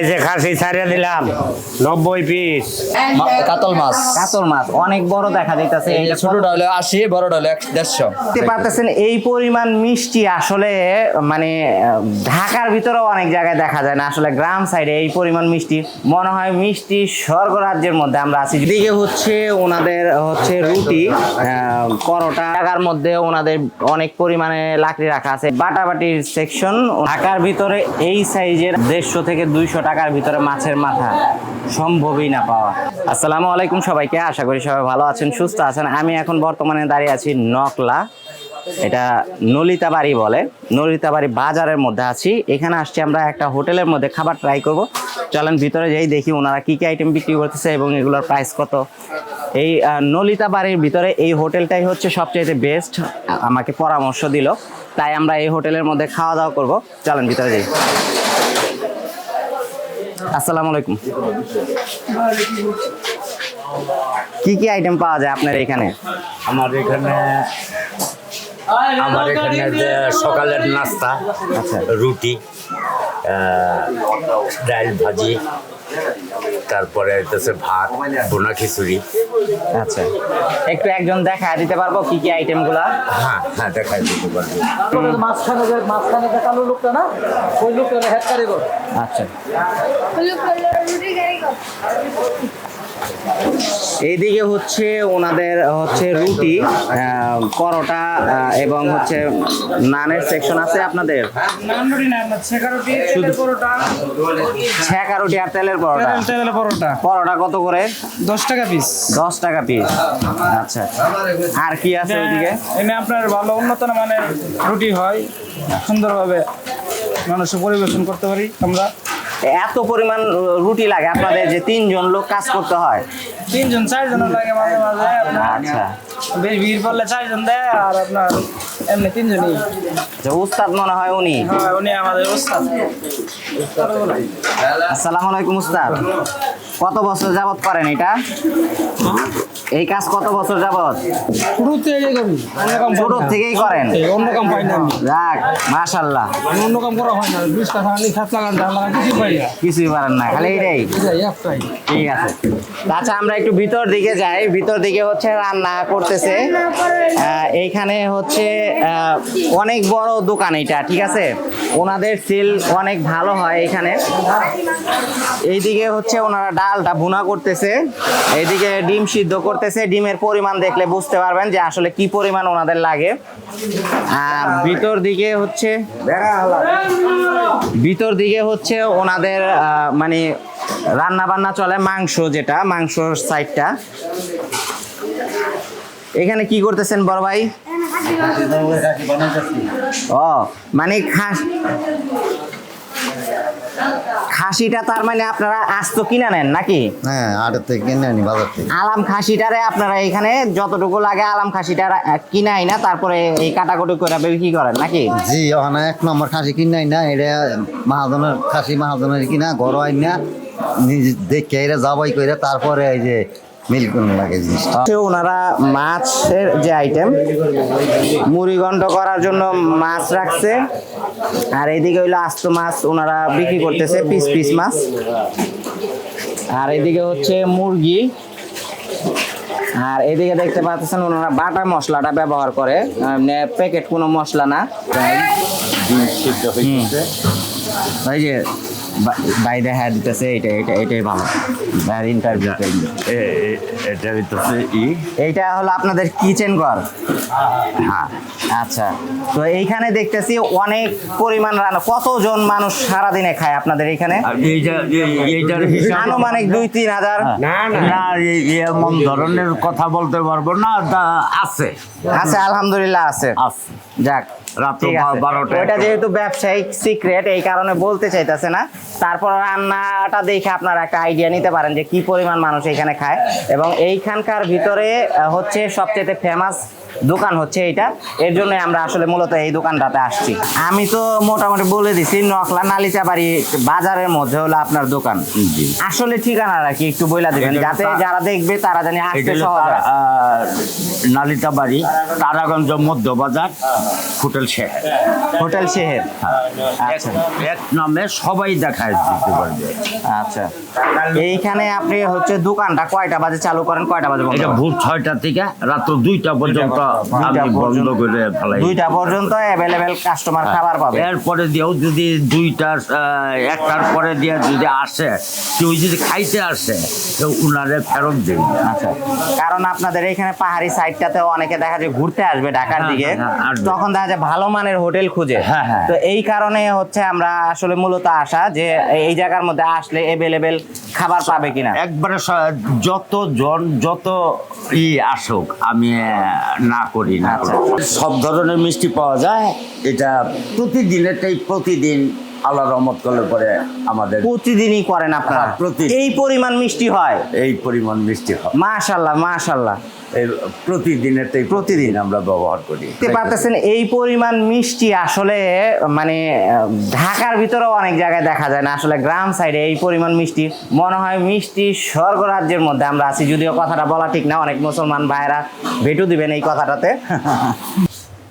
এই যে খাসি ছাড়িয়ে দিলাম নব্বই পিস কাতল মাছ। কাতল মাছ অনেক বড় দেখা যাইতেছে। ছোটটা হলো আশি বড়টা হলো দেড়শো। দেখতে পারতেছেন এই পরিমাণ মিষ্টি আসলে মানে ঢাকার ভিতরেও অনেক জায়গায় দেখা যায় না। আসলে গ্রাম সাইডে এই পরিমাণ মিষ্টি মনে হয় মিষ্টি স্বর্গরাজ্যের মধ্যে আমরা আছি। দিকে হচ্ছে ওনাদের হচ্ছে রুটি পরোটা। টাকার মধ্যে ওনাদের অনেক পরিমাণে লাকড়ি রাখা আছে। বাটাবাটির সেকশন ঢাকার ভিতরে এই সাইজের দেড়শো থেকে দুইশো টাকার ভিতরে মাছের মাথা সম্ভবই না পাওয়া। আসসালামু আলাইকুম সবাইকে আশা করি সবাই ভালো আছেন সুস্থ আছেন। আমি এখন বর্তমানে দাঁড়িয়ে আছি নকলা এটা নলিতা বাড়ি বলে। নলিতা বাড়ি বাজারের মধ্যে আছি। এখানে আসছি আমরা একটা হোটেলের মধ্যে খাবার ট্রাই করব। চলেন ভিতরে যাই দেখি ওনারা কি কি আইটেম বিক্রি করতেছে এবং এগুলোর প্রাইস কত। এই আহ, নলিতা বাড়ির ভিতরে এই হোটেলটাই হচ্ছে সবচেয়ে বেস্ট আমাকে পরামর্শ দিল। তাই আমরা এই হোটেলের মধ্যে খাওয়া দাওয়া করব। চলেন ভিতরে যাই। আসসালামু আলাইকুম। কি কি আইটেম পাওয়া যায় আপনার এখানে? আমার এখানে আমার এখানে যে সকালের নাস্তা আচ্ছা। রুটি ডাইল ডাল ভাজি তারপরে হইতেছে ভাত বোনা খিচুড়ি। আচ্ছা। একটু একজন দেখা দিতে পারব কি কি আইটেমগুলা হ্যাঁ হ্যাঁ দেখাই দিতে পারব। মাঝখানে যে মাঝখানে যে কালো লোকটা না ওই লোকটা হেড কারিগর। আচ্ছা। কালার রুটি কারিগর। এইদিকে হচ্ছে ওনাদের হচ্ছে রুটি পরোটা এবং হচ্ছে নানের সেকশন আছে আপনাদের? ছেঁকা রুটি পরোটা আর তেলের পরোটা? তেলের পরোটা। পরোটা কত করে? দশ টাকা পিস দশ টাকা পিস আচ্ছা। আর কি আছে ওইদিকে? এনে আপনার ভালো উন্নত মানের রুটি হয়। সুন্দরভাবে মানুষের পরিবেশন করতে পারি আমরা। এত পরিমাণ রুটি লাগে আপনাদের যে তিনজন লোক কাজ করতে হয়। তিনজন চারজন লাগে মাঝে মাঝে আচ্ছা। বেশ ভিড় পড়লে চারজন দেয় আর আপনার এমনি তিনজনই। আচ্ছা, উস্তাদ মনে হয় উনি? হয় উনি আমাদের ওস্তাদ আসসালামু আলাইকুম উস্তাদ। কত বছর যাবত করেন এটা? এই কাজ কত বছর যাবত শুরু থেকে করি ছোট থেকেই করেন? অন্য কাম পাই না। যাক মাশাল্লাহ আমি অন্য কাম করা হয় না। বিশ টাকা আনি খাত লাগান ধান লাগান কিছু পাই না। কিছুই পারেন না খালি এটাই। ঠিক আছে। আচ্ছা আমরা একটু ভিতর দিকে যাই। ভিতর দিকে হচ্ছে রান্না করতেছে। এইখানে হচ্ছে অনেক বড় দোকান এটা ঠিক আছে? ওনাদের সেল অনেক ভালো হয় এখানে। এইদিকে হচ্ছে ওনারা ডালটা ভুনা করতেছে। এইদিকে ডিম সিদ্ধ করতেছে। ডিমের পরিমাণ দেখলে বুঝতে পারবেন যে আসলে কি পরিমাণ ওনাদের লাগে। আর ভিতর দিকে হচ্ছে ভিতর দিকে হচ্ছে ওনাদের মানে রান্না বান্না চলে মাংস যেটা, মাংসর সাইডটা। এখানে কি করতেছেন বড় ভাই? ও মানে খাস খাসিটা তার মানে আপনারা আস্ত কিনা নেন নাকি? হ্যাঁ আটের থেকে কিনে আনি বাজার থেকে। আলাম খাসিটারে আপনারা এখানে যতটুকু লাগে আলাম খাসিটা কিনাই না তারপরে এই কাটাকুটি করে বিক্রি করেন নাকি? জি ওখানে এক নম্বর খাসি কিনে আনি না এটা মাহাজনের খাসি মাহাজনের কিনা ঘর আইন না নিজে দেখে এটা যাবাই করে তারপরে এই যে মিল লাগে জিনিসটা। ওনারা মাছের যে আইটেম মুড়িগণ্ড করার জন্য মাছ রাখছে। আর এদিকে হইল আস্ত মাছ ওনারা বিক্রি করতেছে পিস পিস মাছ। আর এদিকে হচ্ছে মুরগি। আর এদিকে দেখতে পাচ্ছেন ওনারা বাটা মশলাটা ব্যবহার করে। প্যাকেট কোনো মশলা না। যে ভাই দেখা দিতেছে এটা এটা এটাই ভালো। ভাইয়ের ইন্টারভিউ এটা হইতেছে ই। এইটা হলো আপনাদের কিচেন ঘর। হ্যাঁ আচ্ছা। তো এইখানে দেখতেছি অনেক পরিমাণ রান্না কতজন মানুষ সারাদিনে খায় আপনাদের এখানে? আনুমানিক দুই তিন হাজার। না না। এমন ধরনের কথা বলতে পারব না আছে। আছে আলহামদুলিল্লাহ আছে। আছে। যাক রাত বারোটা ওটা যেহেতু ব্যবসায়িক সিক্রেট এই কারণে বলতে চাইতেছে না। তারপর রান্নাটা দেখে আপনারা একটা আইডিয়া নিতে পারেন যে কি পরিমাণ মানুষ এখানে খায়। এবং এইখানকার ভিতরে হচ্ছে সবচেয়ে ফেমাস দোকান হচ্ছে এইটা এর জন্য আমরা আসলে মূলত এই দোকানটাতে আসছি। আমি তো মোটামুটি বলে দিছি নকলা নালিচাবাড়ি বাজারের মধ্যে হলো আপনার দোকান। আসলে ঠিকানাটা কি একটু বইলা দিবেন যাতে যারা দেখবে তারা জানি আসতে সহজ হয়। আহ, নালিতাবাড়ি তারাগঞ্জ মধ্য বাজার হোটেল শেখ হোটেল শেহের। আচ্ছা। এক নামে সবাই দেখায় দিতে পারবে। আচ্ছা। এইখানে আপনি হচ্ছে দোকানটা কয়টা বাজে চালু করেন কয়টা বাজে বন্ধ এটা ভোর ছয়টা থেকে রাত্র দুইটা পর্যন্ত আমি বন্ধ করে ফেলাই। দুইটা পর্যন্ত অ্যাভেলেবেল কাস্টমার খাবার পাবে। এরপরে দিয়েও যদি দুইটার আহ, একটার পরে দিয়ে যদি আসে কেউ যদি খাইতে আসে তো উনারে ফেরত দিই। আচ্ছা। কারণ আপনাদের এখানে পাহাড়ি সাইডটাতে অনেকে দেখা যায় ঘুরতে আসবে ঢাকার হ্যাঁ, দিকে। হ্যাঁ, তখন দেখা যায় ভালো মানের হোটেল খুঁজে। হ্যাঁ, হ্যাঁ। তো এই কারণে হচ্ছে আমরা আসলে মূলত আসা যে এই জায়গার মধ্যে আসলে অ্যাভেলেবেল খাবার পাবে কিনা। একবারে যত জন যত ই আসুক আমি না করি না। আচ্ছা। সব ধরনের মিষ্টি পাওয়া যায়। এটা প্রতিদিনেরটাই প্রতিদিন আল্লাহ রহমত করলে পরে আমাদের প্রতিদিনই করেন আপনারা? হ্যাঁ, প্রতিদিন। এই পরিমাণ মিষ্টি হয়? এই পরিমাণ মিষ্টি হয়। মাশাল্লাহ মাশাল্লাহ। এই প্রতিদিন আমরা ব্যবহার করি। পারতেছেন, এই পরিমাণ মিষ্টি আসলে মানে ঢাকার ভিতরেও অনেক জায়গায় দেখা যায় না। আসলে গ্রাম সাইডে এই পরিমাণ মিষ্টি, মনে হয় মিষ্টি স্বর্গরাজ্যের মধ্যে আমরা আছি। যদিও কথাটা বলা ঠিক না, অনেক মুসলমান ভাইরা ভেটু দিবেন এই কথাটাতে।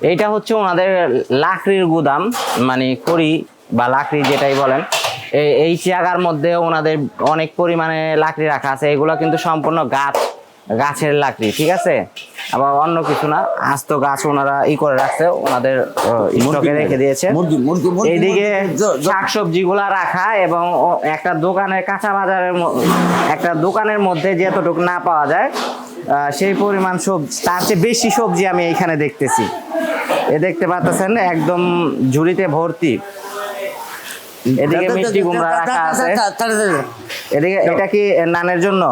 এইটা হচ্ছে ওনাদের লাকড়ির গুদাম মানে করি বা লাকড়ি যেটাই বলেন। এই এই জায়গার মধ্যে ওনাদের অনেক পরিমাণে লাকড়ি রাখা আছে। এগুলো কিন্তু সম্পূর্ণ গাছ গাছের লাকড়ি ঠিক আছে আবার অন্য কিছু না আস্ত গাছ ওনারা ই করে রাখছে ওনাদের স্টকে রেখে দিয়েছে এইদিকে শাকসবজি গুলা রাখা এবং একটা দোকানের কাঁচা বাজারের একটা দোকানের মধ্যে যতটুকু না পাওয়া যায় আহ, সেই পরিমাণ সবজি তার চেয়ে বেশি সবজি আমি এইখানে দেখতেছি এ দেখতে পাচ্ছেন একদম ঝুড়িতে ভর্তি এদিকে মিষ্টি কুমড়া রাখা আছে এদিকে এটা কি নানের জন্য?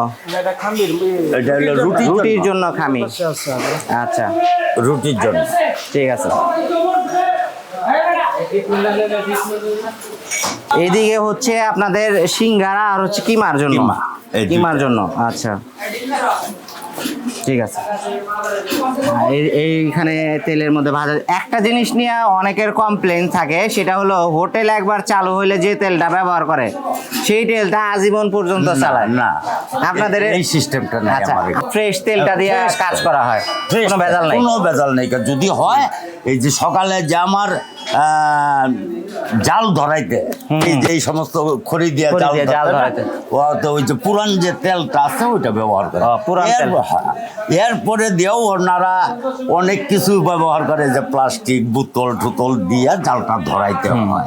এটা হলো রুটির রুটির জন্য। খামি। আচ্ছা। রুটির জন্য। ঠিক আছে। এদিকে হচ্ছে আপনাদের সিঙ্গারা আর হচ্ছে কিমার জন্য। কিমা, এই কিমার জন্য। আচ্ছা। ঠিক আছে। হ্যাঁ, এই- এইখানে তেলের মধ্যে ভাজা একটা জিনিস নিয়ে অনেকের কমপ্লেন থাকে সেটা হলো হোটেল একবার চালু হইলে যে তেলটা ব্যবহার করে সেই তেলটা আজীবন পর্যন্ত চালায়। না আপনাদের এই সিস্টেমটা নেই আমার এখানে। ফ্রেশ তেলটা দিয়ে কাজ করা হয়। কোনো ভেজাল নাই। কোনো ভেজাল নেই। যদি হয় এই যে সকালে যে আমার জাল ধরাইতে। এই যে এই সমস্ত খড়ি দিয়ে জাল ধরাইতে। তো ওই যে পুরান যে তেলটা আছে ওইটা ব্যবহার করে। পুরান তেল। হ্যাঁ, এরপরে দিয়েও ওনারা অনেক কিছু ব্যবহার করে যে প্লাস্টিক বোতল টোতল দিয়ে জালটা ধরাইতে হয়।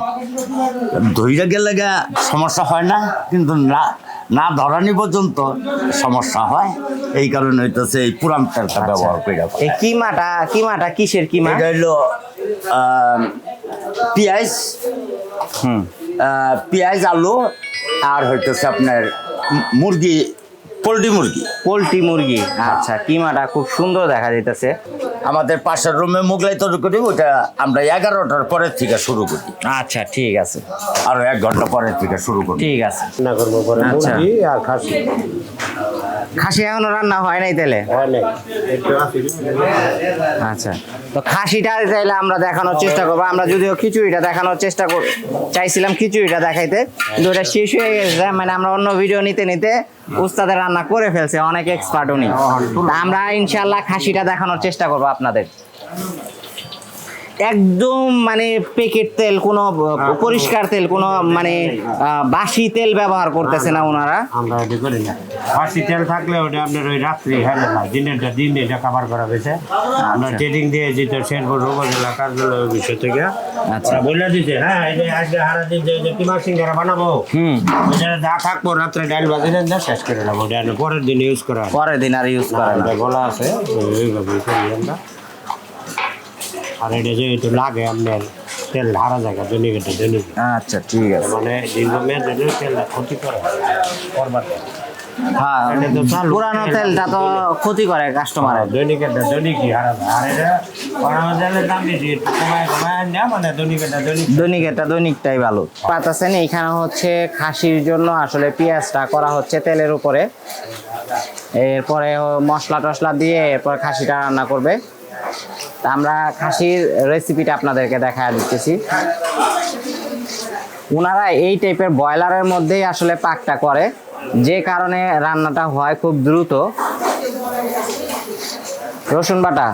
ধইরা গেলে সমস্যা হয় না কিন্তু না না ধরানি পর্যন্ত সমস্যা হয়। এই কারণে হইতেছে এই পুরান তেলটা ব্যবহার করে এই কিমাটা কিমাটা কিসের কিমা? এটা আহ, পেঁয়াজ হুম। পেঁয়াজ আলু আর হইতেছে আপনার মুরগি পোলট্রি মুরগি। পোলট্রি মুরগি। আচ্ছা কিমাটা খুব সুন্দর দেখা যাইতেছে। আমাদের পাশের রুমে মুগলাই তৈরি করি ওটা আমরা এগারোটার পরের থেকে শুরু করি। আচ্ছা ঠিক আছে। আরও এক ঘণ্টা পরের থেকে শুরু করি। ঠিক আছে। রান্না করব পরে। মুরগি আর খাসি। খাসি এখনও রান্না হয় নাই আছে। আচ্ছা। তো খাসিটা চাইলে আমরা দেখানোর চেষ্টা করব। আমরা যদিও খিচুড়িটা দেখানোর চেষ্টা কর চাইছিলাম খিচুড়িটা দেখাইতে কিন্তু ওটা শেষ হয়ে গেছে। মানে আমরা অন্য ভিডিও নিতে নিতে উস্তাদের রান্না করে ফেলছে অনেক এক্সপার্ট উনি। আমরা ইনশাল্লাহ খাসিটা দেখানোর চেষ্টা করব আপনাদের। একদম মানে প্যাকেট তেল কোনো পরিষ্কার তেল কোনো মানে বাসি তেল ব্যবহার করতেছে না ওনারা। আমরা ওটা করি না। ফার্সি তেল থাকলে ওটা আপনার ওই রাত্রি হ্যাঁ না দিনেরটা দিন এটা করা হয়েছে। আমরা ট্রেডিং দিয়ে যেটা শেরপুর উপজেলা কার্যালয় বিষয় থেকে আচ্ছা। বলে দিছে হ্যাঁ এই যে আজকে হারা দিন যে সিঙ্গারা বানাবো হুম। ওটা যা থাকব রাত্রে ডাল বাজে দেন না শেষ করে নেব। ওটা পরের দিন ইউজ করা পরের দিন আর ইউজ করে বলা আছে ওইভাবে করি আমরা। আর এটা যে একটু লাগে আপনার তেল হারা জায়গা দৈনিক আচ্ছা ঠিক আছে। মানে দীর্ঘমেয়াদে ক্ষতি করে করবার হ্যাঁ। পুরানো তেলটা তো ক্ষতি করে কাস্টমারের দৈনিক এটা দৈনিকই হারা আর এটা পরানো তেলের দাম বেশি কমায় কমায় না মানে দৈনিক এটা দৈনিক। দৈনিক এটা দৈনিকটাই ভালো। পাতাছেন এখানে হচ্ছে খাসির জন্য আসলে পেঁয়াজটা করা হচ্ছে তেলের উপরে। এরপরে মশলা টশলা দিয়ে এরপর খাসিটা রান্না করবে। তা আমরা খাসির রেসিপিটা আপনাদেরকে দেখা দিতেছি। ওনারা এই টাইপের ব্রয়লারের মধ্যেই আসলে পাকটা করে। যে কারণে রান্নাটা হয় খুব দ্রুত। রসুন বাটা।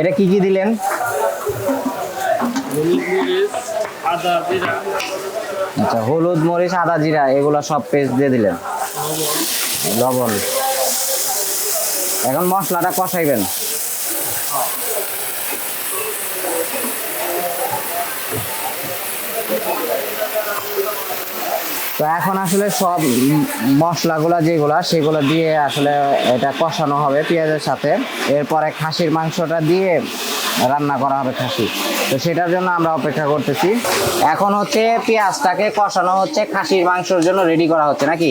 এটা কি কি দিলেন? আচ্ছা হলুদ, মরিচ, আদা জিরা, এগুলো সব পেস্ট দিয়ে দিলেন। লবণ। এখন মশলাটা কষাইবেন। তো এখন আসলে সব মশলাগুলা যেগুলা, সেগুলো দিয়ে আসলে এটা কষানো হবে পেঁয়াজের সাথে। এরপরে খাসির মাংসটা দিয়ে রান্না করা হবে খাসি। তো সেটার জন্য আমরা অপেক্ষা করতেছি। এখন হচ্ছে পেঁয়াজটাকে কষানো হচ্ছে খাসির মাংসের জন্য রেডি করা হচ্ছে নাকি?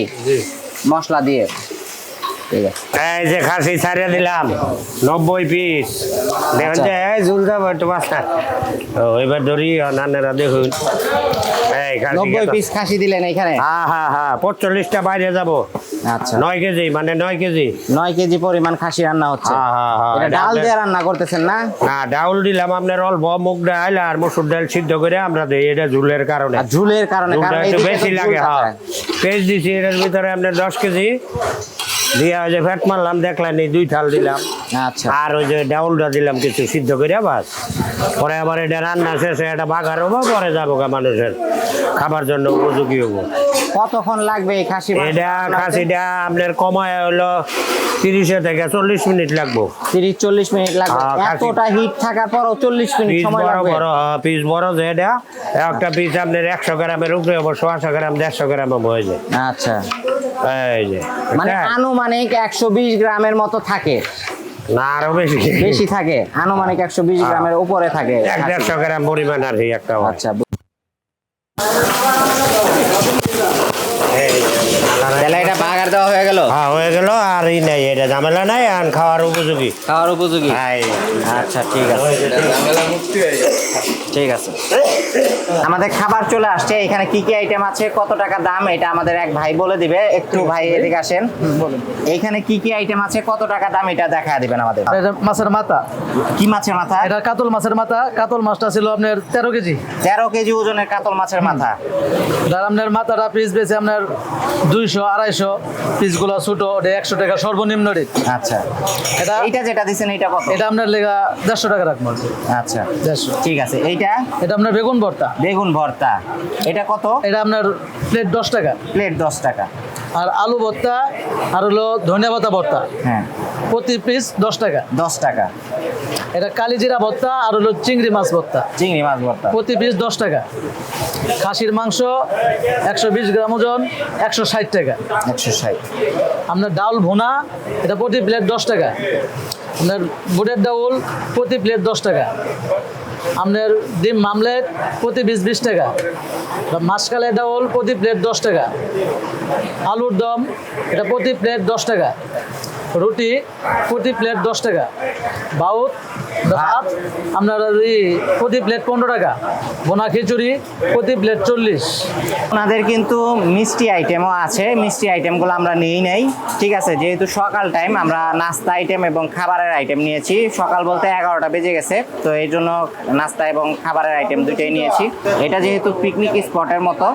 মশলা দিয়ে। ঠিক আছে। এই যে খাসি ছাড়িয়ে দিলাম নব্বই পিস দেখুন আচ্ছা। যে এই ঝুল যাব একটু মাথা ও এবার ধরি নানেরা দেখুন। এই নব্বই পিস খাসি দিলেন এখানে? হ্যাঁ হ্যাঁ হ্যাঁ পঁচল্লিশটা বাইরে যাব। আচ্ছা। নয় কেজি মানে নয় কেজি? নয় কেজি পরিমাণ খাসি রান্না হচ্ছে। হ্যাঁ, হ্যাঁ, হ্যাঁ। এটা ডাল দিয়ে রান্না করতেছেন না? না ডাউল দিলাম আপনার অল্প মুগ ডাল আর মসুর ডাল সিদ্ধ করে আমরা দিই। এটা ঝুলের কারণে। ঝুলের কারণে কারণ একটু বেশি লাগে হ্যাঁ। পেঁয়াজ দিছি এটার ভিতরে আপনার দশ কেজি। দিয়ে ওই যে ফ্যাট মারলাম দেখলেন এই দুই থাল দিলাম। আচ্ছা। আর ওই যে ডাউলটা দিলাম কিছু সিদ্ধ করে বাস পরে আবার এটা রান্না শেষে এটা বাগার হব পরে যাব গা মানুষের খাবার জন্য উপযোগী হব। কতক্ষণ লাগবে এই খাসি এটা খাসিটা আপনার কমায় হলো তিরিশে থেকে চল্লিশ মিনিট লাগবো। তিরিশ চল্লিশ মিনিট লাগবে। হ্যাঁ, এতটা হিট থাকার পরও চল্লিশ মিনিট সময় লাগবে। বড় পিস বড় যে এটা একটা পিস আপনার একশো গ্রামের উপরে অবশ্য একশো গ্রাম দেড়শো গ্রাম হয়ে যায় আচ্ছা। এই যে মানে আনুমানিক একশো বিশ গ্রামের মতো থাকে। না আরও বেশি। বেশি থাকে? আনুমানিক একশো বিশ গ্রামের উপরে থাকে। এক। দেড়শো গ্রাম পরিমাণ আর একটা আচ্ছা তাহলে এটা বাগার দেওয়া হয়ে গেল? হ্যাঁ হয়ে গেল আর ই নাই এটা ঝামেলা নাই। খাওয়ার উপযোগী। খাওয়ার উপযোগী। আচ্ছা ঠিক আছে। ঠিক আছে। আমাদের খাবার চলে আসছে। এখানে কি কি আইটেম আছে কত টাকা দাম এটা আমাদের এক ভাই বলে দিবে। একটু ভাই এদিকে আসেন। এখানে কি কি আইটেম আছে কত টাকা দাম এটা দেখা দিবেন আমাদের। এটা মাছের মাথা। কি মাছের মাথা? এটা কাতল মাছের মাথা। কাতল মাছটা ছিল আপনার তেরো কেজি। তেরো কেজি ওজনের কাতল মাছের মাথা। আর আপনার মাথাটা পিস বেছে আপনার দুইশো আড়াইশো। পিসগুলো ছোটো ওটা একশো টাকা সর্বনিম্ন রেট আচ্ছা। এটা এইটা যেটা দিছেন এটা কত? এটা আপনার লেগা দেড়শো টাকা রাখব আচ্ছা দেড়শো। ঠিক আছে এইটা? এটা আপনার বেগুন ভর্তা। বেগুন ভর্তা। এটা কত? এটা আপনার প্লেট দশ টাকা। প্লেট দশ টাকা। আর আলু ভর্তা আর হলো ধনিয়া পাতা ভর্তা। হ্যাঁ। প্রতি পিস দশ টাকা। দশ টাকা। এটা কালিজিরা ভর্তা আর হলো চিংড়ি মাছ ভর্তা। চিংড়ি মাছ ভর্তা। প্রতি পিস দশ টাকা। খাসির মাংস একশো বিশ গ্রাম ওজন একশো ষাট টাকা। একশো ষাট। আপনার ডাউল ভুনা এটা প্রতি প্লেট দশ টাকা। আপনার বুটের ডাউল প্রতি প্লেট দশ টাকা। আপনার ডিম মামলেট প্রতি বিশ বিশ টাকা। মাসকালে ডাউল প্রতি প্লেট দশ টাকা। আলুর দম এটা প্রতি প্লেট দশ টাকা। রুটি প্রতি প্লেট দশ টাকা। বাউত আপনার এই প্রতি প্লেট পনেরো টাকা। বোনা খিচুড়ি, প্রতি প্লেট চল্লিশ। ওনাদের কিন্তু মিষ্টি আইটেমও আছে। মিষ্টি আইটেমগুলো আমরা নিয়েই নেই। ঠিক আছে, যেহেতু সকাল টাইম আমরা নাস্তা আইটেম এবং খাবারের আইটেম নিয়েছি। সকাল বলতে এগারোটা বেজে গেছে, তো এই জন্য নাস্তা এবং খাবারের আইটেম দুটোই নিয়েছি। এটা যেহেতু পিকনিক স্পটের মতো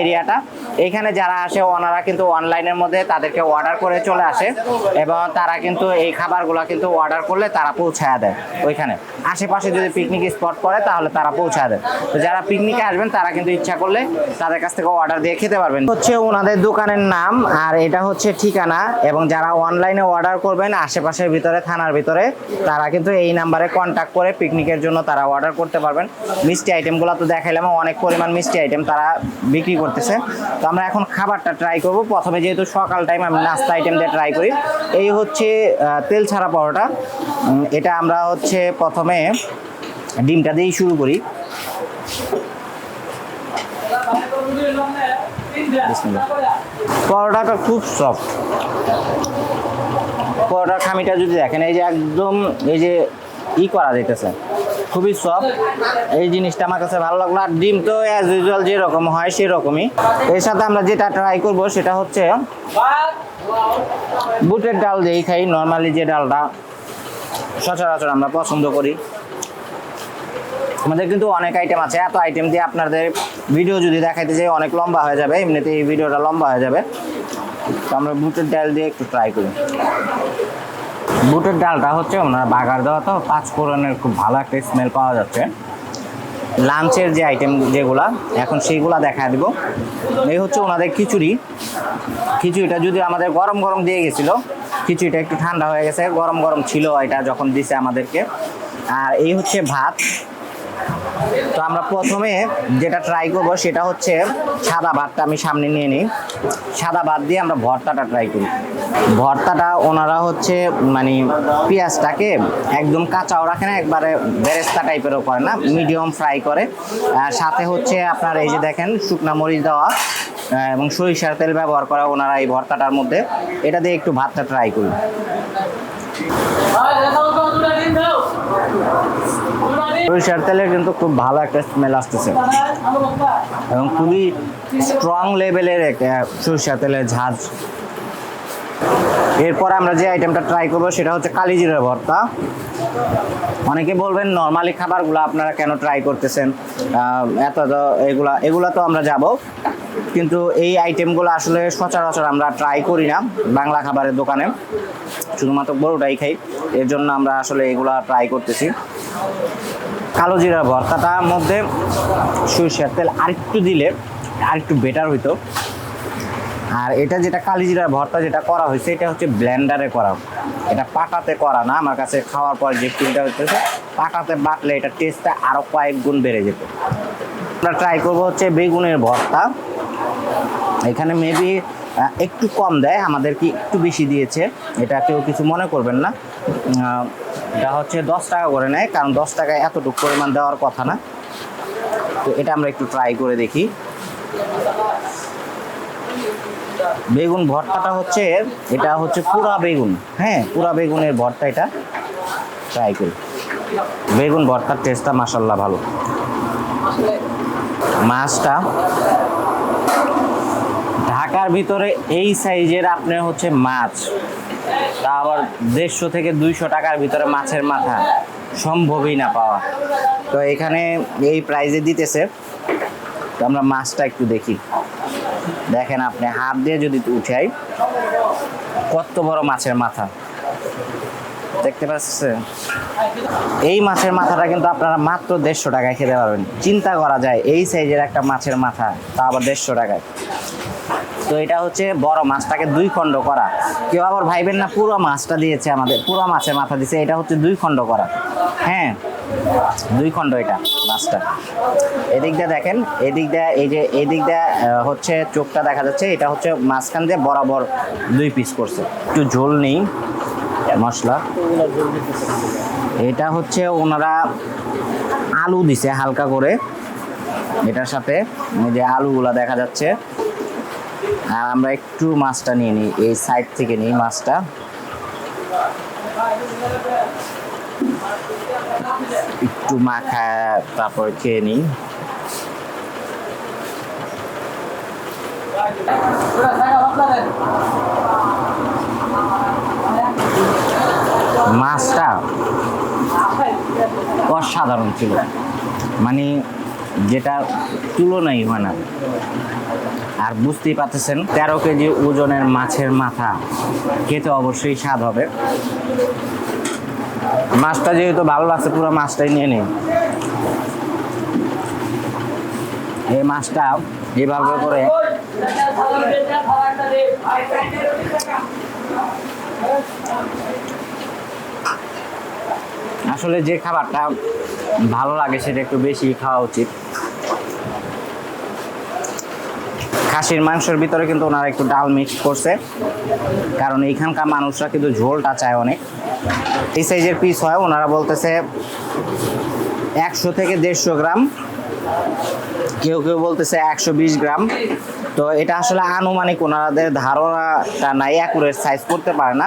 এরিয়াটা এখানে যারা আসে, ওনারা কিন্তু অনলাইনের মধ্যে তাদেরকে অর্ডার করে চলে আসে। এবং তারা কিন্তু এই খাবারগুলো কিন্তু অর্ডার করলে তারা পৌঁছায় দেয়। ওইখানে। আশেপাশে যদি পিকনিক স্পট করে তাহলে তারা পৌঁছায় দেয়। তো যারা পিকনিকে আসবেন, তারা কিন্তু ইচ্ছা করলে তাদের কাছ থেকে অর্ডার দিয়ে খেতে পারবেন। হচ্ছে ওনাদের দোকানের নাম, আর এটা হচ্ছে ঠিকানা, এবং যারা অনলাইনে অর্ডার করবেন, আশেপাশের ভিতরে, থানার ভিতরে, তারা কিন্তু এই নাম্বারে কন্ট্যাক্ট করে পিকনিকের জন্য তারা অর্ডার করতে পারবেন। মিষ্টি আইটেমগুলো তো দেখাইলাম, অনেক পরিমাণ মিষ্টি আইটেম তারা বিক্রি করতেছে। তো আমরা এখন খাবারটা ট্রাই করব। প্রথমে যেহেতু সকাল টাইম আমি নাস্তা আইটেম দিয়ে ট্রাই করি। এই হচ্ছে তেল ছাড়া পরোটা। এটা আমরা হচ্ছে প্রথমে ডিমটা দিয়েই শুরু করি। পরোটাটা খুব সফট পরোটার খামিটা যদি দেখেন, এই যে একদম এই যে ই করা যেতেছে খুবই সফট এই জিনিসটা আমার কাছে ভালো লাগল। আর ডিম তো অ্যাজ ইউজুয়াল যেরকম হয় সেরকমই। এর সাথে আমরা যেটা ট্রাই করব সেটা হচ্ছে বুটের ডাল দিয়েই খাই। নর্মালি যে ডালটা সচরাচর আমরা পছন্দ করি। আমাদের কিন্তু অনেক আইটেম আছে, এত আইটেম দিয়ে আপনাদের ভিডিও যদি দেখাইতে যাই, অনেক লম্বা হয়ে যাবে এমনিতে এই ভিডিওটা লম্বা হয়ে যাবে। তো আমরা বুটের ডাল দিয়ে একটু ট্রাই করি। বুটের ডালটা হচ্ছে ওনার বাগার দেওয়া, তো পাঁচ ফোড়নের খুব ভালো একটা স্মেল পাওয়া যাচ্ছে। লাঞ্চের যে আইটেম যেগুলা, এখন সেইগুলা দেখা দিব। এই হচ্ছে ওনাদের খিচুড়ি। খিচুড়িটা যদি আমাদের গরম গরম দিয়ে গেছিল খিচুড়িটা একটু ঠান্ডা হয়ে গেছে, গরম গরম ছিল এটা যখন দিছে আমাদেরকে। আর এই হচ্ছে ভাত। তো আমরা প্রথমে যেটা ট্রাই করব সেটা হচ্ছে সাদা ভাতটা আমি সামনে নিয়ে নিই। সাদা ভাত দিয়ে আমরা ভর্তাটা ট্রাই করি। ভর্তাটা ওনারা হচ্ছে মানে পেঁয়াজটাকে একদম কাঁচাও রাখে না, একবারে বেরেস্তা টাইপেরও করে না মিডিয়াম ফ্রাই করে। আর সাথে হচ্ছে আপনার এই যে দেখেন শুকনা মরিচ দেওয়া। এবং সরিষার তেল ব্যবহার করা ওনারা এই ভর্তাটার মধ্যে। এটা দিয়ে একটু ভাতটা ট্রাই করি। সরিষার তেলের কিন্তু খুব ভালো একটা স্মেল আসতেছে। এবং খুবই স্ট্রং লেভেলের সরিষার তেলের ঝাঁজ। এরপর আমরা যে আইটেমটা ট্রাই করব, সেটা হচ্ছে কালিজিরার ভর্তা। অনেকে বলবেন, নর্মালি খাবারগুলো আপনারা কেন ট্রাই করতেছেন? এত এগুলা এগুলা তো আমরা যাব। কিন্তু এই আইটেমগুলো আসলে সচরাচর আমরা ট্রাই করি না বাংলা খাবারের দোকানে। শুধুমাত্র বড়টাই খাই। এর জন্য আমরা আসলে এগুলা ট্রাই করতেছি। কালো জিরা ভর্তাটার মধ্যে সরিষার তেল আরেকটু দিলে, আরেকটু বেটার হইতো। আর এটা যেটা কালিজিরার ভর্তা যেটা করা হয়েছে, এটা হচ্ছে ব্লেন্ডারে করা। এটা পাটাতে করা না, আমার কাছে খাওয়ার পর যে ফিলটা হচ্ছে পাটাতে বাটলে এটা টেস্টটা আরও কয়েক গুণ বেড়ে যেত। আমরা ট্রাই করব হচ্ছে বেগুনের ভর্তা। এখানে মেবি একটু কম দেয়, আমাদের কি একটু বেশি দিয়েছে। এটা কেউ কিছু মনে করবেন না। এটা হচ্ছে দশ টাকা করে নেয়, কারণ দশ টাকায় এতটুকু পরিমাণ দেওয়ার কথা না। তো এটা আমরা একটু ট্রাই করে দেখি। বেগুন ভর্তাটা হচ্ছে, এটা হচ্ছে পুরা বেগুন। হ্যাঁ পুরা বেগুনের ভর্তা এটা। ট্রাই করি। বেগুন ভর্তার টেস্টটা মাসাল্লাহ ভালো। মাছটা ঢাকার ভিতরে এই সাইজের আপনার হচ্ছে মাছ। তা আবার দেড়শো থেকে দুইশো টাকার ভিতরে মাছের মাথা। সম্ভবই না পাওয়া। তো এখানে এই প্রাইজে দিতেছে। তো আমরা মাছটা একটু দেখি। দেখেন আপনি হাত দিয়ে যদি উঠাই, কত বড় মাছের মাথা। দেখতে পাচ্ছেন? এই মাছের মাথাটা কিন্তু আপনারা মাত্র দেড়শো টাকায় খেতে পারবেন। চিন্তা করা যায়, এই সাইজের একটা মাছের মাথা, তা আবার দেড়শো টাকায়। তো এটা হচ্ছে বড় মাছটাকে দুই খণ্ড করা। কেউ আবার ভাইবেন না, পুরো মাছটা দিয়েছে আমাদের, পুরো মাছের মাথা দিয়েছে, এটা হচ্ছে দুই খণ্ড করা। হ্যাঁ? দুই খণ্ড এটা মাছটা এদিক দিয়ে দেখেন, এদিক দিয়ে এই যে, এদিক দিয়ে হচ্ছে চোখটা দেখা যাচ্ছে, এটা হচ্ছে মাঝখান দিয়ে বরাবর দুই পিস করছে। একটু ঝোল নেই মশলা। এটা হচ্ছে ওনারা আলু দিছে হালকা করে। এটার সাথে যে আলুগুলা দেখা যাচ্ছে। আর আমরা একটু মাছটা নিয়ে নিই, এই সাইড থেকে নিই মাছটা। একটু মাখা তারপর খেয়ে নিই। মাছটা অসাধারণ ছিল। মানে যেটা তুলনাই হয় না। আর বুঝতেই পারতেছেন, তেরো কেজি ওজনের মাছের মাথা খেতে অবশ্যই স্বাদ হবে। মাছটা যেহেতু ভালো লাগছে, পুরো মাছটাই নিয়ে নিই এই মাছটা এভাবে করে আসলে যে খাবারটা ভালো লাগে সেটা একটু বেশি খাওয়া উচিত। খাসির মাংসের ভিতরে কিন্তু ওনারা একটু ডাল মিক্স করছে, কারণ এইখানকার মানুষরা কিন্তু ঝোলটা চায় অনেক। এই সাইজের পিস হয়, ওনারা বলতেছে একশো থেকে দেড়শো গ্রাম। কেউ কেউ বলতেছে একশো বিশ গ্রাম। তো এটা আসলে আনুমানিক ওনাদের ধারণাটা নাই অ্যাকুরেট সাইজ করতে পারে না।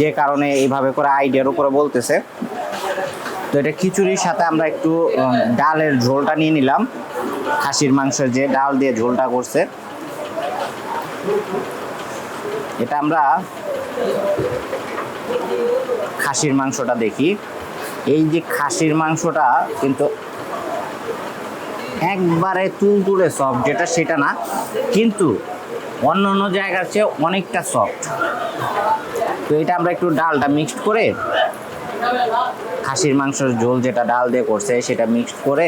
যে কারণে এইভাবে করে আইডিয়ার উপরে বলতেছে। তো এটা খিচুড়ির সাথে আমরা একটু ডালের ঝোলটা নিয়ে নিলাম। খাসির মাংসের যে ডাল দিয়ে ঝোলটা করছে। এটা আমরা খাসির মাংসটা দেখি। এই যে খাসির মাংসটা কিন্তু একবারে তুলতুলে সফট যেটা সেটা না, কিন্তু অন্য অন্য জায়গার চেয়ে অনেকটা সফট তো এটা আমরা একটু ডালটা মিক্সড করে, খাসির মাংসের ঝোল যেটা ডাল দিয়ে করছে সেটা মিক্সড করে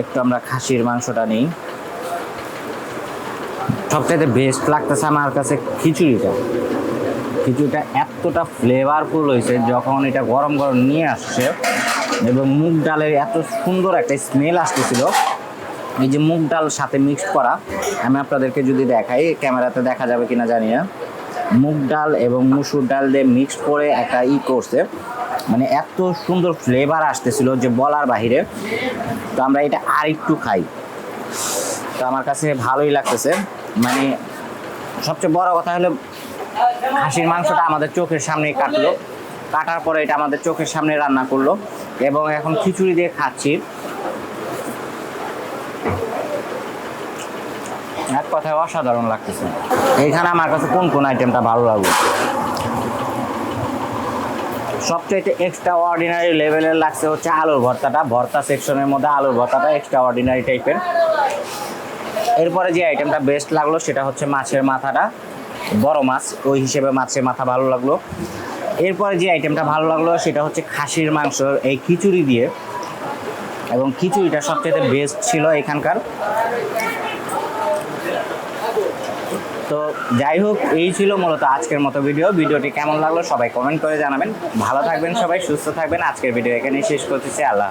একটু আমরা খাসির মাংসটা নিই। সবচাইতে বেস্ট লাগতেছে আমার কাছে খিচুড়িটা। খিচুড়িটা এতটা ফ্লেভারফুল হয়েছে, যখন এটা গরম গরম নিয়ে আসছে, এবং মুগ ডালের এত সুন্দর একটা স্মেল আসতেছিল। এই যে মুগ ডাল সাথে মিক্স করা, আমি আপনাদেরকে যদি দেখাই, ক্যামেরাতে দেখা যাবে কিনা জানি না। মুগ ডাল এবং মুসুর ডাল দিয়ে মিক্সড করে একটা ই করছে। মানে এত সুন্দর ফ্লেভার আসতেছিল যে বলার বাহিরে। তো আমরা এটা আর একটু খাই। তো আমার কাছে ভালোই লাগতেছে। মানে সবচেয়ে বড় কথা হলো খাসির মাংসটা আমাদের চোখের সামনে কাটলো। কাটার পরে এটা আমাদের চোখের সামনে রান্না করল এবং এখন খিচুড়ি দিয়ে খাচ্ছি। এক কথায় অসাধারণ লাগতেছে। এইখানে আমার কাছে কোন কোন আইটেমটা ভালো লাগল? সবচেয়ে এক্সট্রা অর্ডিনারি লেভেলের লাগছে হচ্ছে আলুর ভর্তাটা। ভর্তা সেকশনের মধ্যে আলুর ভর্তাটা এক্সট্রা অর্ডিনারি টাইপের এরপরে যে আইটেমটা বেস্ট লাগল সেটা হচ্ছে মাছের মাথাটা। বড় মাছ, ওই হিসেবে মাছের মাথা ভালো লাগল। এরপরে যে আইটেমটা ভালো লাগল, সেটা হচ্ছে খাসির মাংস, এই খিচুড়ি দিয়ে। এবং খিচুড়িটা সবচেয়ে বেস্ট ছিল এখানকার। তো যাই হোক, এই ছিল মূলত আজকের মতো ভিডিও ভিডিওটি কেমন লাগল সবাই কমেন্ট করে জানাবেন। ভালো থাকবেন সবাই, সুস্থ থাকবেন। আজকের ভিডিও এখানেই শেষ করতেছি। আল্লাহ